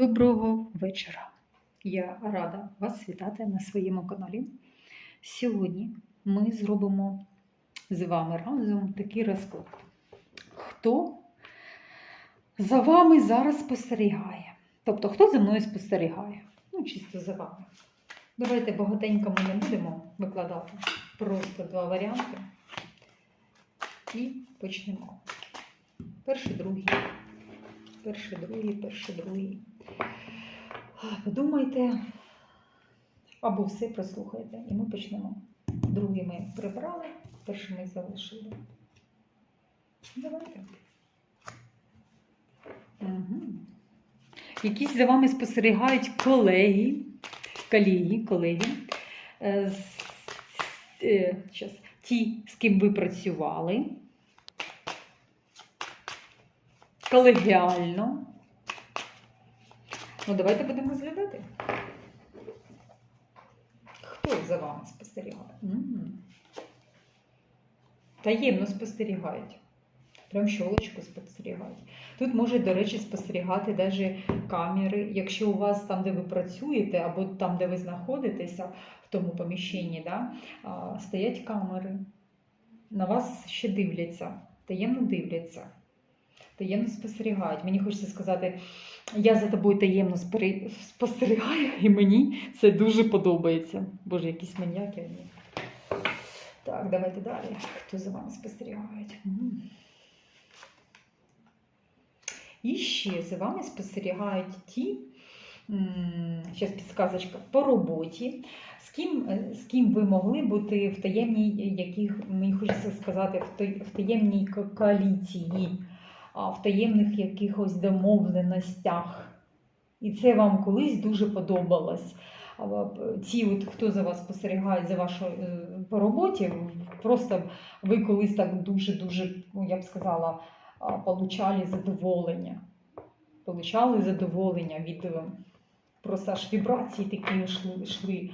Доброго вечора. Я рада вас вітати на своєму каналі. Сьогодні ми зробимо з вами разом такий розклад. Хто за вами зараз спостерігає? Тобто, хто за мною спостерігає? Ну, чисто за вами. Давайте багатенько ми не будемо викладати. Просто два варіанти. І почнемо. Перший, другий. Перший, другий, перший, другий. Подумайте або все прослухайте, і ми почнемо. Другий ми прибрали, перший ми залишили. Давайте. Угу. Якісь за вами спостерігають колеги, колеги, колеги, е, е, ті, з ким ви працювали, колегіально. Ну, давайте будемо розглядати. Хто за вами спостерігає? Таємно спостерігають. Прям щолочку спостерігають. Тут можуть, до речі, спостерігати навіть камери. Якщо у вас там, де ви працюєте, або там, де ви знаходитеся, в тому поміщенні, да, стоять камери. На вас ще дивляться, таємно дивляться, таємно спостерігають. Мені хочеться сказати, я за тобою таємно спостерігаю, і мені це дуже подобається. Боже, якісь маньяки. вони. Так, давайте далі. Хто за вами спостерігає? І ще за вами спостерігають ті, зараз підсказочка, по роботі, з ким, е, з ким ви могли бути в таємній, яких, мені хочеться сказати, в таємній коаліції в таємних якихось домовленостях. І це вам колись дуже подобалось. Ці, от, хто за вас спостерігають за вашою е, по роботі, просто ви колись так дуже-дуже, ну, я б сказала, получали задоволення. Получали задоволення від е, просто аж вібрації такі йшли.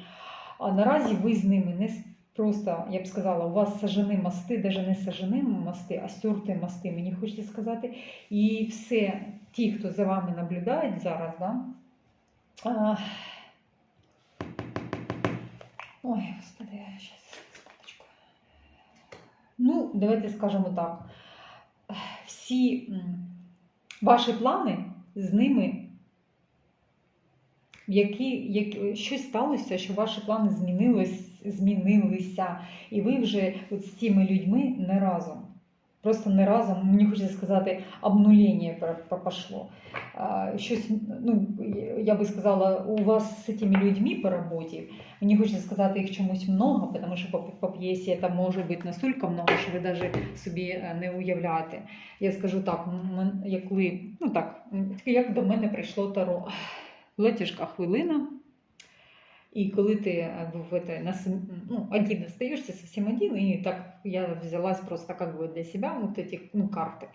А наразі ви з ними не просто, я б сказала, у вас сажені мости, навіть не сажені мости, а стерті мости, мені хочеться сказати. І все, ті, хто за вами наблюдають зараз, да? а... Ой, господи, зараз, секундочку. Ну, давайте скажемо так. Всі ваші плани з ними які, як, щось сталося, що ваші плани змінились, змінилися, і ви вже от з цими людьми не разом. Просто не разом, мені хочеться сказати, про- пошло. Щось, ну, я би сказала, у вас з цими людьми по роботі, мені хочеться сказати, їх чомусь много, тому що по, по п'єсі це може бути настільки много, що ви навіть собі е, не уявляєте. Я скажу так, як ну так, як до мене прийшло таро. Тяжка хвилина. І коли ти е, в это, на, сам- ну, один остаешься совсем один, и так я взялась просто как бы для себя вот эти ну, карты.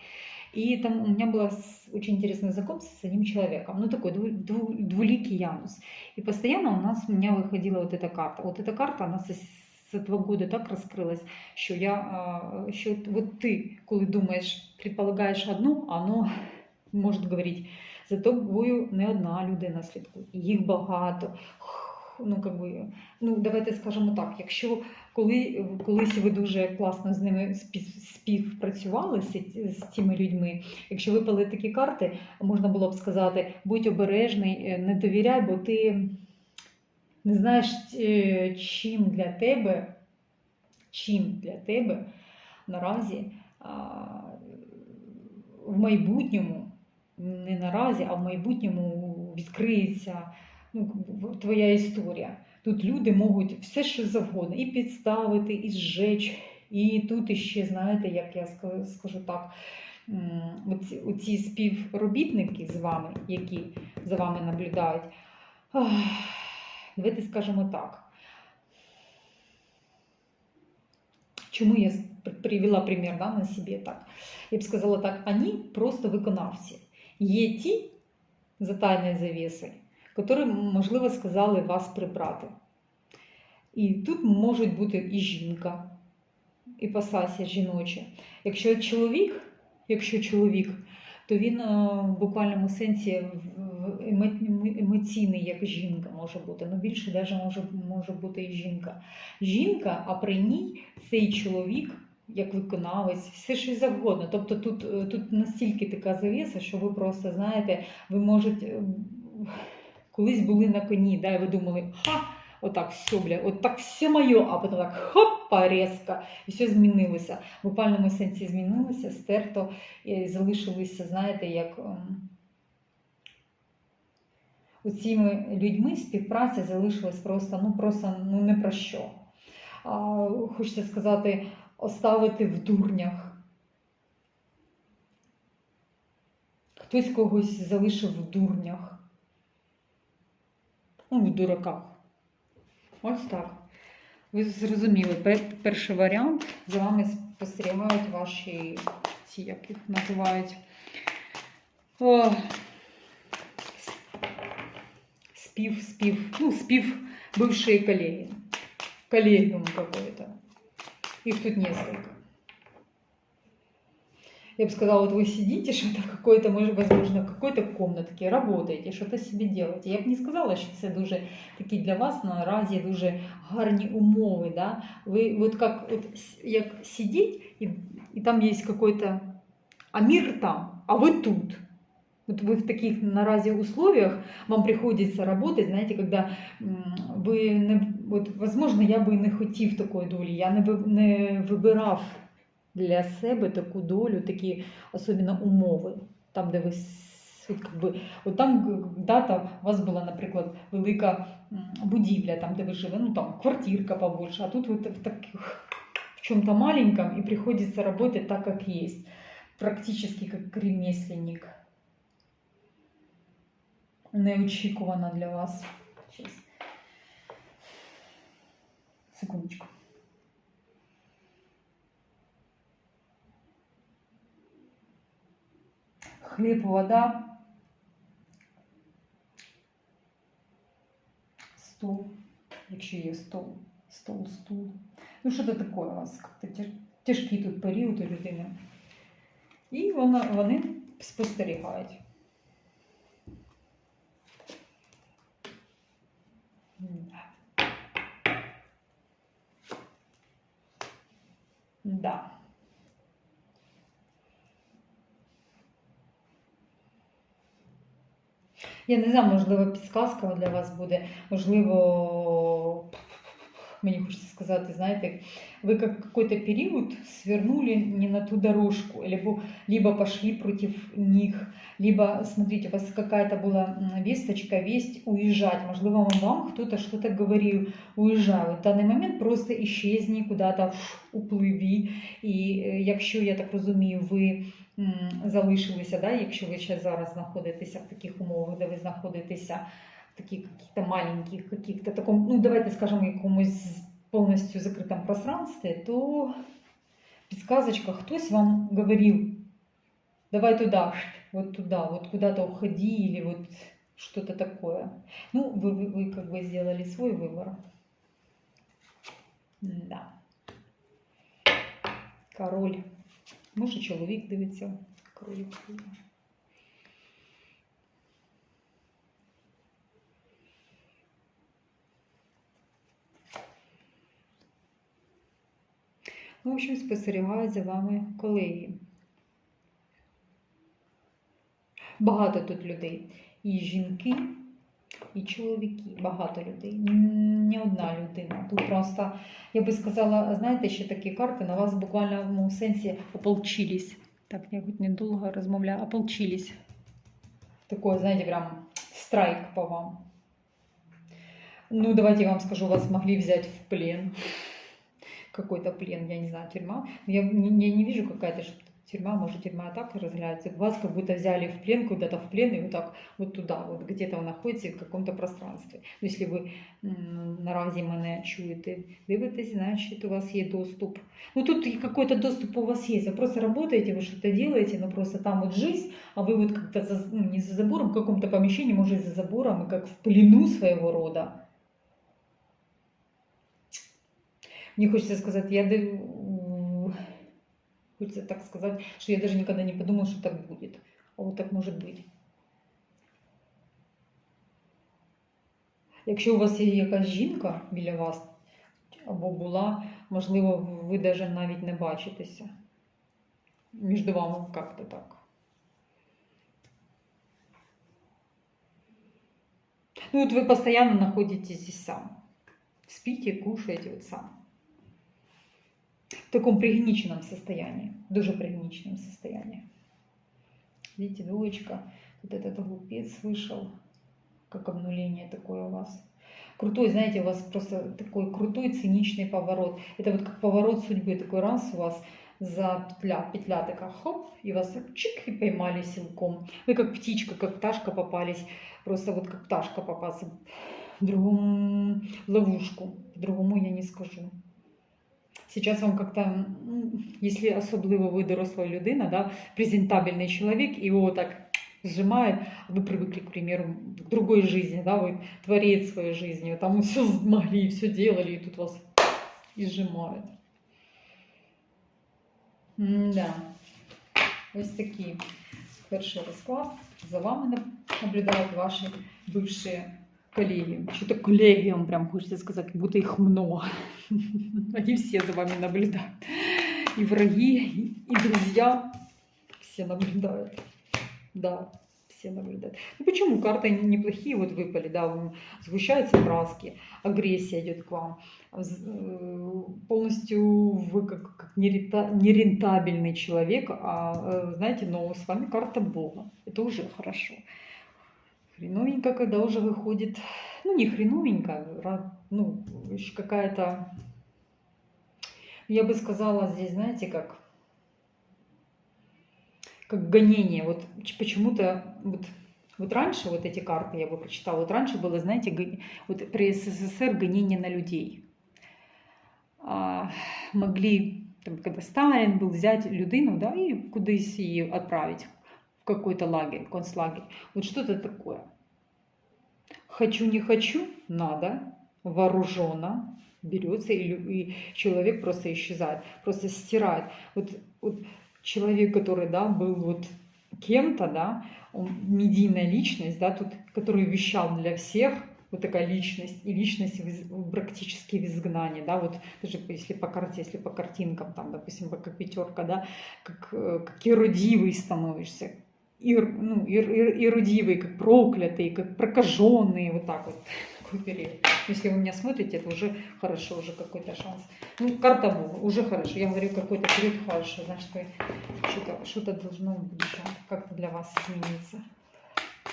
И там у меня было с- очень интересное знакомство с одним человеком, ну такой дву- дву- двуликий Янус. И постоянно у нас у меня выходила вот эта карта. Вот эта карта, она с, с этого года так раскрылась, що я, а, що от- вот ти, коли думаєш, предполагаєш одну, а оно може говорити, за тобою не одна людина слідкує, їх багато. Ну, как би, ну, давайте скажемо так, якщо коли, колись ви дуже класно з ними співпрацювали з, цими людьми, якщо випали такі карти, можна було б сказати, будь обережний, е, не довіряй, бо ти не знаєш, е, чим для тебе, чим для тебе наразі в майбутньому, не наразі, а в майбутньому відкриється ну, твоя історія. Тут люди можуть все, що завгодно, і підставити, і зжечь. І тут іще, знаєте, як я скажу так, оці, оці співробітники з вами, які за вами наблюдають, давайте скажемо так. Чому я привела примір да, на собі так? Я б сказала так, вони просто виконавці. Є ті за тайною завісою, які, можливо, сказали вас прибрати. І тут можуть бути і жінка, і пасація жіноча. Якщо чоловік, якщо чоловік, то він е, в буквальному сенсі емоційний, як жінка може бути. Ну більше навіть може, може бути і жінка. Жінка, а при ній цей чоловік. Як виконавець, все що завгодно. Тобто тут, е, тут настільки така завіса, що ви просто знаєте, ви можете е, колись були на коні, да, і ви думали, ха, отак все, бля, от так все моє, а потім так хопа, різко, і все змінилося. В буквальному сенсі змінилося, стерто, і залишилися, знаєте, як ем, цими людьми співпраця залишилась просто, ну просто ну не про що. А, хочеться сказати, оставити в дурнях. Хтось когось залишив в дурнях. Ну, в дураках. Ось так. Ви зрозуміли, перший варіант. За вами спостерігають ваші, ці, як їх називають, о, спів, спів, ну, спів бывшие коллеги. Коллегиум какой-то. Их тут несколько. Я бы сказала, вот вы сидите, что-то в какой-то, может, возможно, в какой-то комнатке, работаете, что-то себе делаете. Я б не сказала, що це дуже такі для вас наразі дуже гарні умови. Да? Ви от як, от, с- як сидіть, і, і там є какой-то, а мир там, а ви тут. Вот вы в таких наразі условиях, вам приходится работать, знаете, когда м, ви не, от, возможно, я би не хотів такої долі, я не, ви- не вибирав для себе таку долю, такі особливо умови, там, де ви с- от, как би, от там г- дата, у вас була, наприклад, велика м, будівля, там, де ви живете, ну там квартирка побольше, а тут ви в таких в чем-то маленьком и приходится работать так, как есть. Практически как ремесленник. Неочікувано для вас. Щас. Секундочку. Хліб, вода. Стол, якщо є стол. Стол, стул. Ну, що це таке у вас? Тяжкий тут період у людини. І вона, вони спостерігають. Да. Да. Я не знаю, можливо, підсказка для вас буде. Можливо, мені хочеться сказати, знаєте, как какой-то период свернули не на ту дорожку, либо, либо пошли против них, либо, смотрите, у вас какая-то была весточка, весть уезжать. Можливо, вам кто-то что-то говорил, уезжай. В даний момент просто исчезни куда-то, фш, upливі. І е, якщо, я так розумію, ви залишилися, да, якщо ви ще зараз знаходитеся в таких умовах, де ви знаходитеся в таких каких-то маленьких, каких-то таком, ну давайте скажемо, якомусь полностью закрытом пространстве, то подсказочка, хтось вам говорил, давай туда, вот туда, вот куда-то уходи или вот что-то такое. Ну, вы, вы, вы как бы сделали свой выбор. Да. Король. Може, чоловік дивиться. Король. В общем, спостерігають за вами колеги. Багато тут людей. І жінки, і чоловіки. Багато людей. Не одна людина. Тут просто, я би сказала, знаєте, ще такі карти на вас буквально в моєму сенсі ополчились. Так, я хоч недовго розмовляю, ополчились. Такое, знаете, прям страйк по вам. Ну, давайте я вам скажу, вас могли взять в плен. Какой-то плен, я не знаю, тюрьма. Но Я не, не, не вижу какая-то что тюрьма, может, тюрьма так разгляется. Вас как будто взяли в плен, куда-то в плен, и вот так вот туда, вот где-то вы находитесь в каком-то пространстве. Ну, если ви м, наразі мене чуєте, дивитесь, значит, у вас є доступ. Ну, тут и какой-то доступ у вас есть. Вы просто работаете, вы что-то делаете, но просто там вот жизнь, а вы вот как-то за- ну, не за забором, в каком-то помещении, может, за забором, и как в плену своего рода. Мне хочется сказать, я хочется так сказать, что я даже никогда не подумала, что так будет. А вот так может быть. Якщо у вас є якась жінка біля вас або була, можливо, ви навіть навіть не бачитеся. Між вами як-то так. Ну вот вы постоянно находитесь здесь сам. Спите, кушаете вот сам. В таком пригниченном состоянии. Дуже пригниченном состоянии. Видите, двоечка. Вот этот глупец вышел. Как обнуление такое у вас. Крутой, знаете, у вас просто такой крутой циничный поворот. Это вот как поворот судьбы. Такой раз у вас за петля, петля такая хоп, и вас так чик и поймали силком. Вы как птичка, как пташка попались, просто вот как пташка попался в другому ловушку, по-другому я не скажу. Сейчас вам как-то, если особливо ви доросла людина, да, презентабельный человек, его вот так сжимает, вы привыкли, к примеру, к другой жизни, да, вы творец своей жизни, там все могли, все делали, и тут вас и сжимают. Да. Ось такий перший розклад. За вами наблюдають ваші бывшие коллеги. Что-то коллегиум, прям хочется сказать, как будто их много. Они все за вами наблюдают. И враги, и друзья. Все наблюдают. Да, все наблюдают. Ну почему? Карты неплохие вот выпали, да, сгущаются краски, агрессия идет к вам. Э, полностью вы как, как нерентабельный человек, а э, знаете, но с вами карта Бога. Это уже хорошо. Хреновенько, когда уже выходит, ну не хреновенько, ну какая-то, я бы сказала здесь, знаете, как, как гонение. Вот почему-то вот вот раньше вот эти карты я бы прочитала, вот раньше было, знаете, вот при СССР гонение на людей. А, могли, там, когда Сталин был, взять людину да, и кудись її отправить в какой-то лагерь, концлагерь. Вот что-то такое. Хочу, не хочу, надо, вооруженно, берется, и, и человек просто исчезает, просто стирает. Вот, вот человек, который, да, был вот кем-то, да, он медийная личность, да, тут, который вещал для всех, вот такая личность, и личность в, практически в изгнании, да, вот даже если по карте, если по картинкам, там, допустим, как пятерка, да, как, э, как эрудивый становишься, ир, ну, ир, ир, эрудивый, как проклятый, как прокаженный, вот так вот. Если вы меня смотрите, это уже хорошо, уже какой-то шанс. Ну, карта Бога, уже хорошо. Я говорю, какой-то период хорошо, значит, что-то что должно как-то для вас измениться.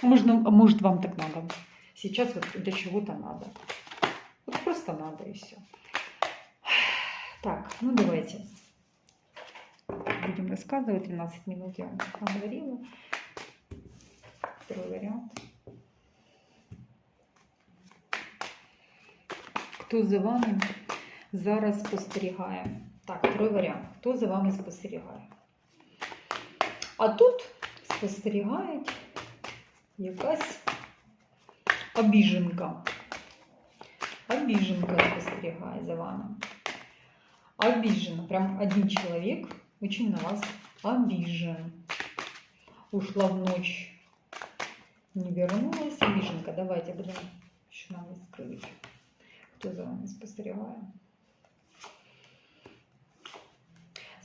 Можно, может, вам так надо. Сейчас вот для чего-то надо. Вот просто надо и все. Так, ну давайте. Будем рассказывать. 13 минут я вам говорила. Второй вариант. Хто за вами зараз спостерігає? Так, другий варіант. Хто за вами спостерігає? А тут спостерігають якась обіженка. Обіженка спостерігає за вами. Обижен. Прям один человек очень на вас обижен. Ушла в ночь, не вернулась. Обиженка. Давайте будем еще нам открыть. Хто за вами спостерігає?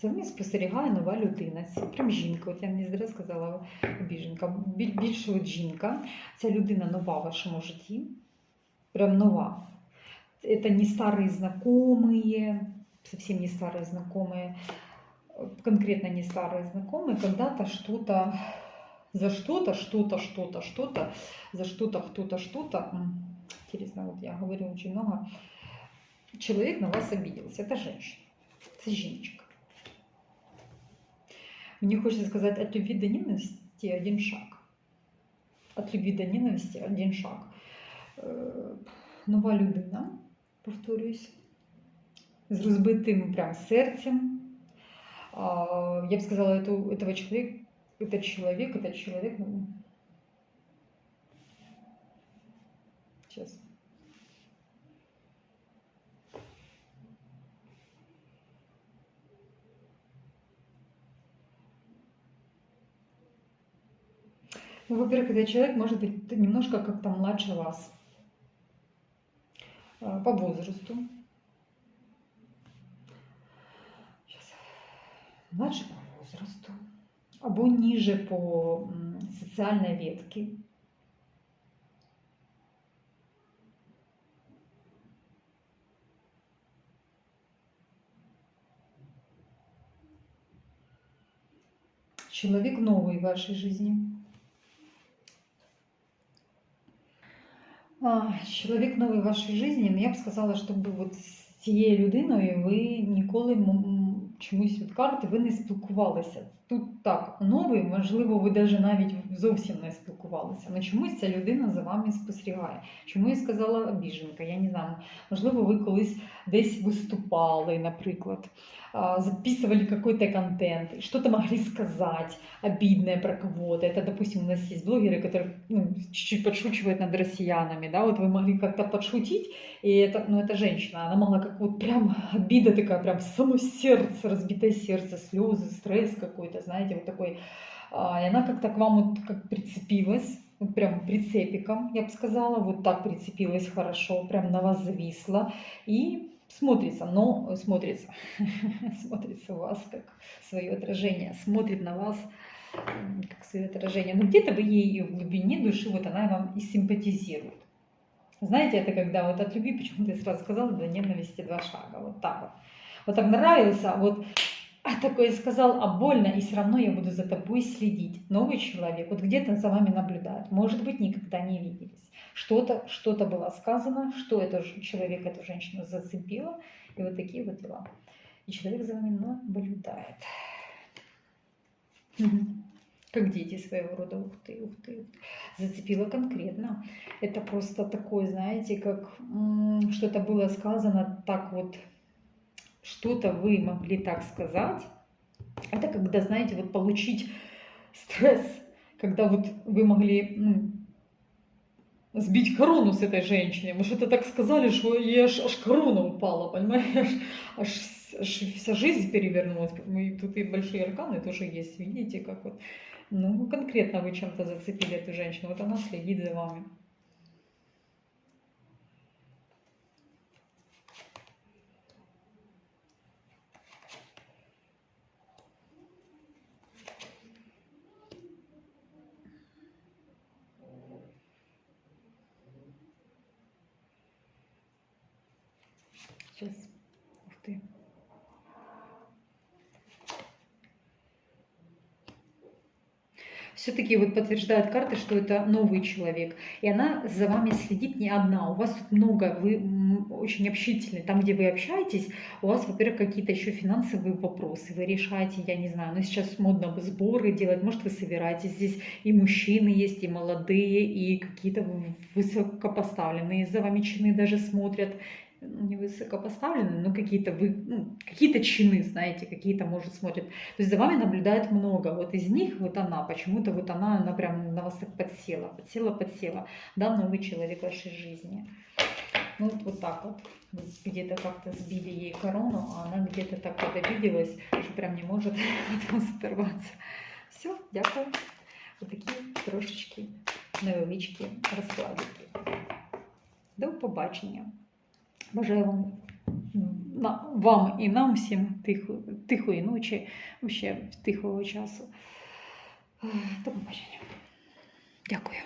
За вами спостерігає нова людина. Це прям жінка. От я не зря сказала біженка. Більше от жінка. Ця людина нова в вашому житті. Прям нова. Это не старые знакомые, совсем не старые знакомые, конкретно не старые знакомые, когда-то что-то, за что-то, что-то, что-то, что-то, за что-то, кто-то, что-то, интересно, вот я говорю очень много, человек на вас обиделся, это женщина, это женщина. Мне хочется сказать, от любви до ненависти один шаг. От любви до ненависти один шаг. Э, нова людина, повторюсь, з розбитим прям серцем. Я бы сказала, этого человека, этот человек, этот человек, сейчас. Ну, во-первых, этот человек может быть немножко как-то младше вас. э, по возрасту. Щас. Младше по. Або ниже по м, соціальній ветці. Человек новый в вашей жизни. А, Чоловік новий в вашій житті, ну я б сказала, щоб от з цією людиною ви ніколи чомусь від карти ви не спілкувалися. Тут так, новий, можливо, ви навіть навіть зовсім не спілкувалися. Але чомусь ця людина за вами спостерігає. Чому я сказала біженка? Я не знаю. Можливо, ви колись десь виступали, наприклад, а, записывали какой-то контент, что-то могли сказать обидное про кого-то. Это, допустим, у нас есть блогеры, которые ну, чуть-чуть подшучивают над россиянами, да, вот вы могли как-то подшутить, и это, ну, это женщина, она могла как вот прям обида такая, прям само сердце, разбитое сердце, слезы, стресс какой-то, знаете, вот такой. А, И она как-то к вам вот как прицепилась, вот прям прицепиком, я бы сказала, вот так прицепилась хорошо, прям на вас зависла и смотрится, но смотрится, смотрится у вас как свое отражение, смотрит на вас как свое отражение. Но где-то вы ей в глубине души, вот она вам и симпатизирует. Знаете, это когда вот от любви, почему-то я сразу сказала, до ненависти два шага, вот так вот. Вот так нравился, вот а такое сказал, а больно, и все равно я буду за тобой следить. Новый человек, вот где-то за вами наблюдает. Может быть, никогда не виделись. Что-то что было сказано, что это ж- человек, эту женщину зацепило, и вот такие вот дела. И человек за вами наблюдает. Как дети своего рода, ух ты, ух ты. ух ты. Зацепило конкретно. Это просто такое, знаете, как что-то было сказано так вот, что-то вы могли так сказать. Это когда, знаете, вот получить стресс, когда вот вы могли ну, сбить корону с этой женщиной. Вы что-то так сказали, что ей аж, аж корона упала, понимаешь? Аж, аж вся жизнь перевернулась. И тут и большие арканы тоже есть, видите, как вот. Ну, конкретно вы чем-то зацепили эту женщину. Вот она следит за вами. Сейчас. Ух ты. Все-таки вот подтверждают карты, что это новый человек. И она за вами следит не одна. У вас тут много, вы очень общительны. Там, где вы общаетесь, у вас, во-первых, какие-то еще финансовые вопросы. Вы решаете, я не знаю, ну сейчас модно сборы делать. Может, вы собираетесь. Здесь и мужчины есть, и молодые, и какие-то высокопоставленные за вами чины даже смотрят ну, не высокопоставленные, но какие-то вы, ну, какие-то чины, знаете, какие-то, может, смотрят. То есть за вами наблюдает много. Вот из них вот она, почему-то вот она, она прям на вас так подсела, подсела, подсела. Да, новый человек в вашей жизни. Ну вот, вот так вот. Где-то как-то сбили ей корону, а она где-то так вот обиделась, что прям не может от вас оторваться. Все, дякую. Вот такие трошечки невеличкі розкладики. До побачення. Бажаю вам, вам і нам всім тихо, тихої ночі, ще тихого часу. До побачення. Дякую.